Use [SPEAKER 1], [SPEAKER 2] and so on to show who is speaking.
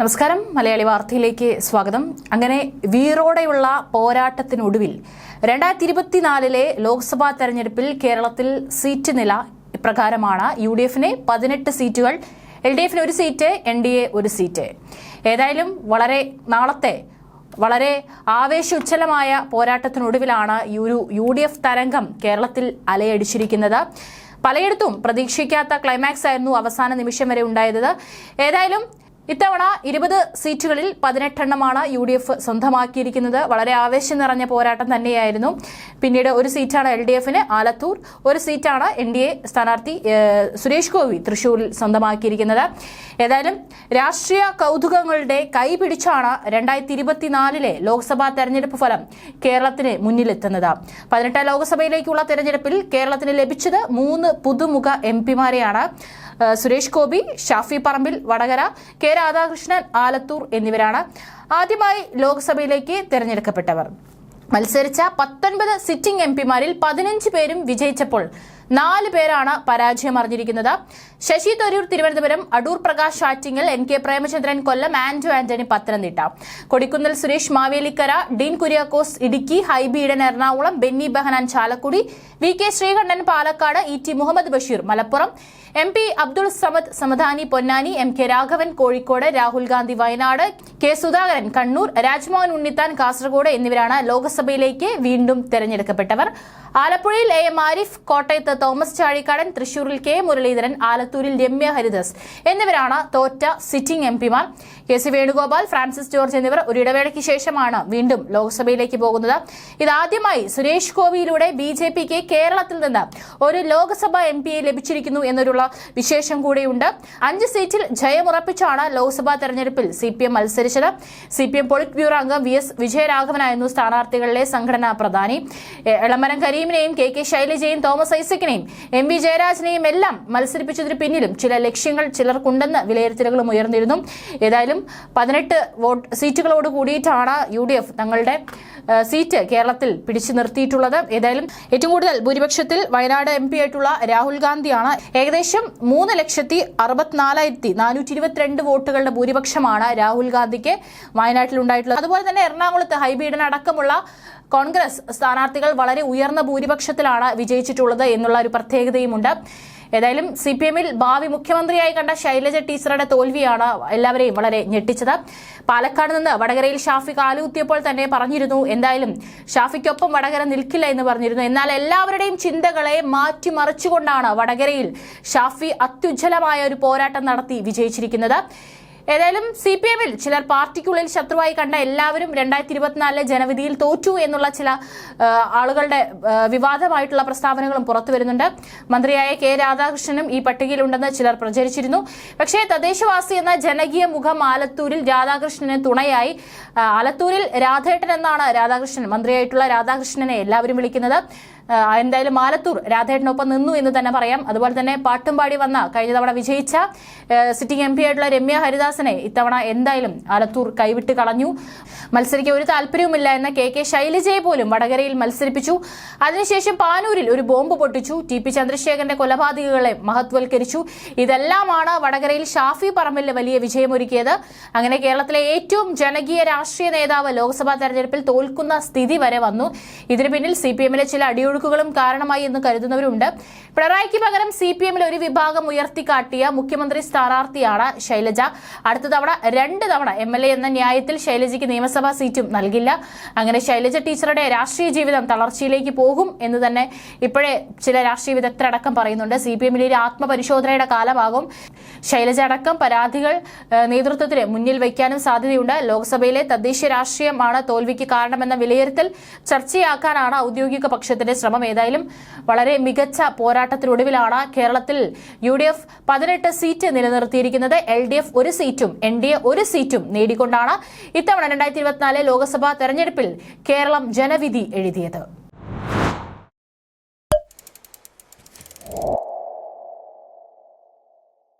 [SPEAKER 1] നമസ്കാരം. മലയാളി വാർത്തയിലേക്ക് സ്വാഗതം. അങ്ങനെ വീറോടെയുള്ള പോരാട്ടത്തിനൊടുവിൽ രണ്ടായിരത്തി ഇരുപത്തിനാലിലെ ലോക്സഭാ തെരഞ്ഞെടുപ്പിൽ കേരളത്തിൽ സീറ്റ് നില പ്രകാരമാണ് യു ഡി എഫിന് പതിനെട്ട് സീറ്റുകൾ എൽ ഡി എഫിന് ഒരു സീറ്റ് എൻ ഡി എ ഒരു സീറ്റ്. ഏതായാലും വളരെ നാളത്തെ വളരെ ആവേശോജ്ജലമായ പോരാട്ടത്തിനൊടുവിലാണ് ഒരു യു ഡി എഫ് തരംഗം കേരളത്തിൽ അലയടിച്ചിരിക്കുന്നത്. പലയിടത്തും പ്രതീക്ഷിക്കാത്ത ക്ലൈമാക്സ് ആയിരുന്നു അവസാന നിമിഷം വരെ ഉണ്ടായത്. ഏതായാലും ഇത്തവണ ഇരുപത് സീറ്റുകളിൽ പതിനെട്ടെണ്ണമാണ് യു ഡി എഫ് സ്വന്തമാക്കിയിരിക്കുന്നത്. വളരെ ആവേശം നിറഞ്ഞ പോരാട്ടം തന്നെയായിരുന്നു. പിന്നീട് ഒരു സീറ്റാണ് എൽ ഡി എഫിന് ആലത്തൂർ ഒരു സീറ്റാണ് എൻ ഡി എ സ്ഥാനാർത്ഥി സുരേഷ് ഗോപി തൃശൂരിൽ സ്വന്തമാക്കിയിരിക്കുന്നത്. ഏതായാലും രാഷ്ട്രീയ കൗതുകങ്ങളുടെ കൈപിടിച്ചാണ് രണ്ടായിരത്തി ഇരുപത്തിനാലിലെ ലോക്സഭാ തെരഞ്ഞെടുപ്പ് ഫലം കേരളത്തിന് മുന്നിലെത്തുന്നത്. പതിനെട്ടാം ലോക്സഭയിലേക്കുള്ള തെരഞ്ഞെടുപ്പിൽ കേരളത്തിന് ലഭിച്ചത് മൂന്ന് പുതുമുഖ എം പിമാരെയാണ്. സുരേഷ് ഗോപി ഷാഫി പറമ്പിൽ വടകര കെ രാധാകൃഷ്ണൻ ആലത്തൂർ എന്നിവരാണ് ആദ്യമായി ലോക്സഭയിലേക്ക് തെരഞ്ഞെടുക്കപ്പെട്ടവർ. മത്സരിച്ച പത്തൊൻപത് സിറ്റിംഗ് എം പിമാരിൽ പതിനഞ്ച് പേരും വിജയിച്ചപ്പോൾ നാല് പേരാണ് പരാജയം അറിഞ്ഞിരിക്കുന്നത് Shashi Tharoor Thiruvananthapuram Adoor Prakash Attingal N K Premachandran Kollam Anto Antony Pathanamthitta. Kodikunnil Suresh Mavelikkara Dean Kuriakose Idukki Hibi Eden Ernakulam Benny Behanan Chalakudy V K Sreekandan Palakkad E T Muhammad Basheer Malappuram. M P Abdul Samad Samadani Ponnani M K Raghavan Kozhikode Rahul Gandhi Wayanad K Sudhakaran Kannur Rajmohan Unnithan Kasaragod എന്നിവരാണ് ലോക്സഭയിലേക്ക് വീണ്ടും തെരഞ്ഞെടുക്കപ്പെട്ടവർ. ആലപ്പുഴയിൽ A M Arif കോട്ടയത്ത് തോമസ് ചാഴിക്കാടൻ തൃശൂരിൽ K Muraleedharan ആലത്തൂരിൽ രമ്യ ഹരിദാസ് എന്നിവരാണ് തോറ്റ sitting M പിമാർ. കെ സി വേണുഗോപാൽ ഫ്രാൻസിസ് ജോർജ് എന്നിവർ ഒരു ഇടവേളയ്ക്ക് ശേഷമാണ് വീണ്ടും ലോക്സഭയിലേക്ക് പോകുന്നത്. ഇതാദ്യമായി സുരേഷ് ഗോപിയിലൂടെ ബി ജെ പിക്ക് കേരളത്തിൽ നിന്ന് ഒരു ലോക്സഭാ എം പിയെ ലഭിച്ചിരിക്കുന്നു എന്നൊരുള്ള വിശേഷം കൂടിയുണ്ട്. അഞ്ച് സീറ്റിൽ ജയമുറപ്പിച്ചാണ് ലോക്സഭാ തെരഞ്ഞെടുപ്പിൽ സി പി എം മത്സരിച്ചത്. C P M polit bureau അംഗം വി എസ് വിജയരാഘവനായിരുന്നു സ്ഥാനാർത്ഥികളിലെ സംഘടനാ പ്രധാനി. എളമരം കരീമിനെയും കെ കെ ശൈലജയും തോമസ് ഐസക്കിനെയും എം വി ജയരാജനെയും എല്ലാം മത്സരിപ്പിച്ചതിന് പിന്നിലും ചില ലക്ഷ്യങ്ങൾ ചിലർക്കുണ്ടെന്ന് വിലയിരുത്തലുകളും ഉയർന്നിരുന്നു. ഏതായാലും പതിനെട്ട് വോട്ട് സീറ്റുകളോട് കൂടിയിട്ടാണ് യു ഡി എഫ് തങ്ങളുടെ സീറ്റ് കേരളത്തിൽ പിടിച്ചു നിർത്തിയിട്ടുള്ളത്. ഏതായാലും ഏറ്റവും കൂടുതൽ ഭൂരിപക്ഷത്തിൽ വയനാട് എം പി ആയിട്ടുള്ള രാഹുൽ ഗാന്ധിയാണ്. ഏകദേശം മൂന്ന് ലക്ഷത്തി അറുപത്തിനാലായിരത്തി നാനൂറ്റി ഇരുപത്തിരണ്ട് വോട്ടുകളുടെ ഭൂരിപക്ഷമാണ് രാഹുൽ ഗാന്ധിക്ക് വയനാട്ടിൽ ഉണ്ടായിട്ടുള്ളത്. അതുപോലെ തന്നെ എറണാകുളത്ത് ഹൈബീഡൻ അടക്കമുള്ള കോൺഗ്രസ് സ്ഥാനാർത്ഥികൾ വളരെ ഉയർന്ന ഭൂരിപക്ഷത്തിലാണ് വിജയിച്ചിട്ടുള്ളത് എന്നുള്ള ഒരു പ്രത്യേകതയുമുണ്ട്. ഏതായാലും സി പി എമ്മിൽ ഭാവി മുഖ്യമന്ത്രിയായി കണ്ട ശൈലജ ടീച്ചറുടെ തോൽവിയാണ് എല്ലാവരെയും വളരെ ഞെട്ടിച്ചത്. പാലക്കാട് നിന്ന് വടകരയിൽ ഷാഫി കാലുകുത്തിയപ്പോൾ തന്നെ പറഞ്ഞിരുന്നു എന്തായാലും ഷാഫിക്കൊപ്പം വടകര നിൽക്കില്ല എന്ന് പറഞ്ഞിരുന്നു. എന്നാൽ എല്ലാവരുടെയും ചിന്തകളെ മാറ്റിമറിച്ചുകൊണ്ടാണ് വടകരയിൽ ഷാഫി അത്യുജ്ജലമായ ഒരു പോരാട്ടം നടത്തി വിജയിച്ചിരിക്കുന്നത്. ഏതായാലും സി പി എമ്മിൽ ചിലർ പാർട്ടിക്കുള്ളിൽ ശത്രുവായി കണ്ട എല്ലാവരും രണ്ടായിരത്തി ഇരുപത്തിനാലിലെ ജനവിധിയിൽ തോറ്റു എന്നുള്ള ചില ആളുകളുടെ വിവാദമായിട്ടുള്ള പ്രസ്താവനകളും പുറത്തു വരുന്നുണ്ട്. മന്ത്രിയായ കെ രാധാകൃഷ്ണനും ഈ പട്ടികയിലുണ്ടെന്ന് ചിലർ പ്രചരിച്ചിരുന്നു. പക്ഷേ തദ്ദേശവാസി എന്ന ജനകീയ മുഖം ആലത്തൂരിൽ രാധാകൃഷ്ണന് തുണയായി. ആലത്തൂരിൽ രാധേട്ടൻ എന്നാണ് രാധാകൃഷ്ണൻ. മന്ത്രിയായിട്ടുള്ള രാധാകൃഷ്ണനെ എല്ലാവരും വിളിക്കുന്നത്. എന്തായാലും മാലത്തൂർ രാധേട്ടനൊപ്പം നിന്നു എന്ന് തന്നെ പറയാം. അതുപോലെ തന്നെ പാട്ടും പാടി വന്ന കഴിഞ്ഞ തവണ വിജയിച്ച സിറ്റിംഗ് എം പി ആയിട്ടുള്ള രമ്യ ഹരിദാസനെ ഇത്തവണ എന്തായാലും ആലത്തൂർ കൈവിട്ട് കളഞ്ഞു. മത്സരിക്കാൻ ഒരു താല്പര്യവുമില്ല എന്ന കെ കെ ശൈലജയെ പോലും വടകരയിൽ മത്സരിപ്പിച്ചു. അതിനുശേഷം പാനൂരിൽ ഒരു ബോംബ് പൊട്ടിച്ചു. ടി പി ചന്ദ്രശേഖരന്റെ കൊലപാതകങ്ങളെ മഹത്വൽക്കരിച്ചു. ഇതെല്ലാമാണ് വടകരയിൽ ഷാഫി പറമ്പിലിന് വലിയ വിജയമൊരുക്കിയത്. അങ്ങനെ കേരളത്തിലെ ഏറ്റവും ജനകീയ രാഷ്ട്രീയ നേതാവ് ലോക്സഭാ തെരഞ്ഞെടുപ്പിൽ തോൽക്കുന്ന സ്ഥിതി വരെ വന്നു. ഇതിനു പിന്നിൽ സി പി എമ്മിലെ ചില അടിയൊഴുക്കുകളും കാരണമായി എന്ന് കരുതുന്നവരുണ്ട്. പിണറായിക്ക് പകരം സി പി എമ്മിൽ ഒരു വിഭാഗം ഉയർത്തിക്കാട്ടിയ മുഖ്യമന്ത്രി സ്ഥാനാർത്ഥിയാണ് ശൈലജ. അടുത്ത തവണ രണ്ട് തവണ എം എൽ എ എന്ന ന്യായത്തിൽ ശൈലജയ്ക്ക് നിയമസഭാ സീറ്റും നൽകില്ല. അങ്ങനെ ശൈലജ ടീച്ചറുടെ രാഷ്ട്രീയ ജീവിതം തളർച്ചയിലേക്ക് പോകും എന്ന് തന്നെ ഇപ്പോഴേ ചില രാഷ്ട്രീയ വിദഗ്ധരടക്കം പറയുന്നുണ്ട്. സി പി എമ്മിലെ ആത്മപരിശോധനയുടെ കാലമാകും. ശൈലജ അടക്കം പരാതികൾ നേതൃത്വത്തിന് മുന്നിൽ വയ്ക്കാനും സാധ്യതയുണ്ട്. ലോക്സഭയിലെ തദ്ദേശീയ രാഷ്ട്രീയമാണ് തോൽവിക്ക് കാരണമെന്ന വിലയിരുത്തൽ ചർച്ചയാക്കാനാണ് ഔദ്യോഗിക പക്ഷത്തിന്റെ ശ്രമം ഏതായാലും വളരെ മികച്ച പോരാട്ടത്തിനൊടുവിലാണ് കേരളത്തിൽ യു ഡി എഫ് പതിനെട്ട് സീറ്റ് നിലനിർത്തിയിരിക്കുന്നത്. എൽ ഡി എഫ് ഒരു സീറ്റും എൻ ഡി എ ഒരു സീറ്റും നേടിക്കൊണ്ടാണ് ഇത്തവണ രണ്ടായിരത്തി ഇരുപത്തിനാല് ലോക്സഭാ തെരഞ്ഞെടുപ്പിൽ കേരളം ജനവിധി എഴുതിയത്.